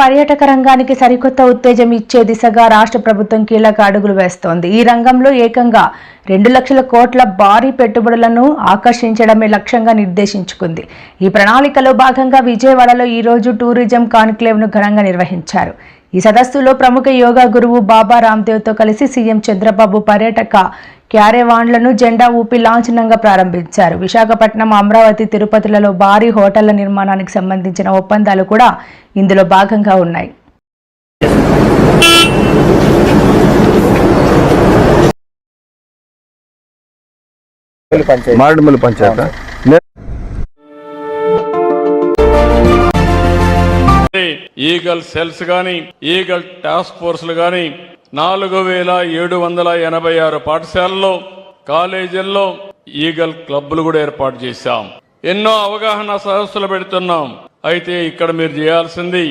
పర్యాటక రంగానికి సరికొత్త ఉత్తేజం ఇచ్చే దిశగా రాష్ట్ర ప్రభుత్వం కీలక అడుగులు వేస్తోంది ఈ రంగంలో ఏకంగా రెండు లక్షల కోట్ల భారీ పెట్టుబడులను ఆకర్షించడమే లక్ష్యంగా నిర్దేశించుకుంది ఈ ప్రణాళికలో భాగంగా విజయవాడలో ఈరోజు టూరిజం కాన్క్లేవ్ను ఘనంగా నిర్వహించారు ఈ సదస్సులో ప్రముఖ యోగా గురువు బాబా రామ్దేవ్తో కలిసి సీఎం చంద్రబాబు పర్యాటక క్యారేవాన్లను జెండా ఊపి లాంఛనంగా ప్రారంభించారు విశాఖపట్నం అమరావతి తిరుపతిలలో భారీ హోటళ్ల నిర్మాణానికి సంబంధించిన ఒప్పందాలు కూడా ఇందులో భాగంగా ఉన్నాయి ఈగల్ సెల్స్ కానీ ఈగల్ టాస్క్ ఫోర్స్ కానీ నాలుగు వేల ఏడు వందల ఎనభై ఆరు పాఠశాలలో కాలేజీల్లో ఈగల్ క్లబ్లు కూడా ఏర్పాటు చేశాం ఎన్నో అవగాహన సదస్సులు పెడుతున్నాం అయితే ఇక్కడ మీరు చేయాల్సింది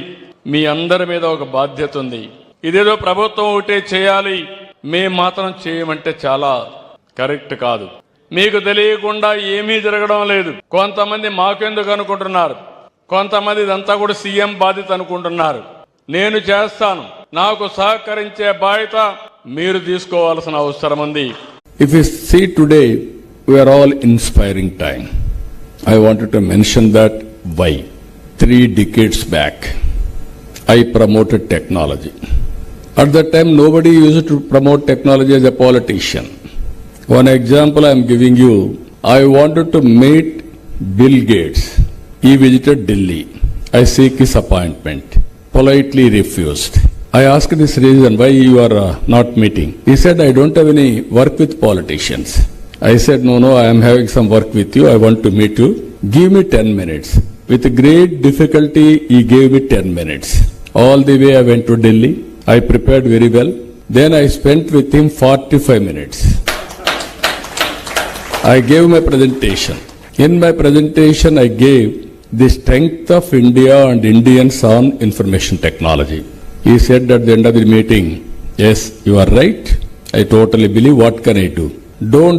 మీ అందరి మీద ఒక బాధ్యత ఉంది ఇదేదో ప్రభుత్వం ఒకటే చేయాలి మేం మాత్రం చేయమంటే చాలా కరెక్ట్ కాదు మీకు తెలియకుండా ఏమీ జరగడం లేదు కొంతమంది మాకెందుకు అనుకుంటున్నారు కొంతమంది ఇదంతా కూడా సీఎం బాధ్యత అనుకుంటున్నారు నేను చేస్తాను నాకు సహకరించే బాధ్యత మీరు తీసుకోవాల్సిన అవసరం ఉంది if you see today we are all inspiring time I want to mention that why three decades back I promoted technology at that time body use to promote technology as a politician one example I'm giving you I want to meet Bill Gates he visited Delhi I seek his appointment politely refused I asked this reason why you are uh, not meeting. He said, I don't have any work with politicians. I said, no, no, I am having some work with you. I want to meet you. Give me 10 minutes. With great difficulty, he gave me 10 minutes. All the way I went to Delhi. I prepared very well. Then I spent with him 45 minutes. I gave my presentation. In my presentation, I gave the strength of India and Indians on information technology. He said at the end of the meeting, yes, you are right. I totally believe. What can I do? Don't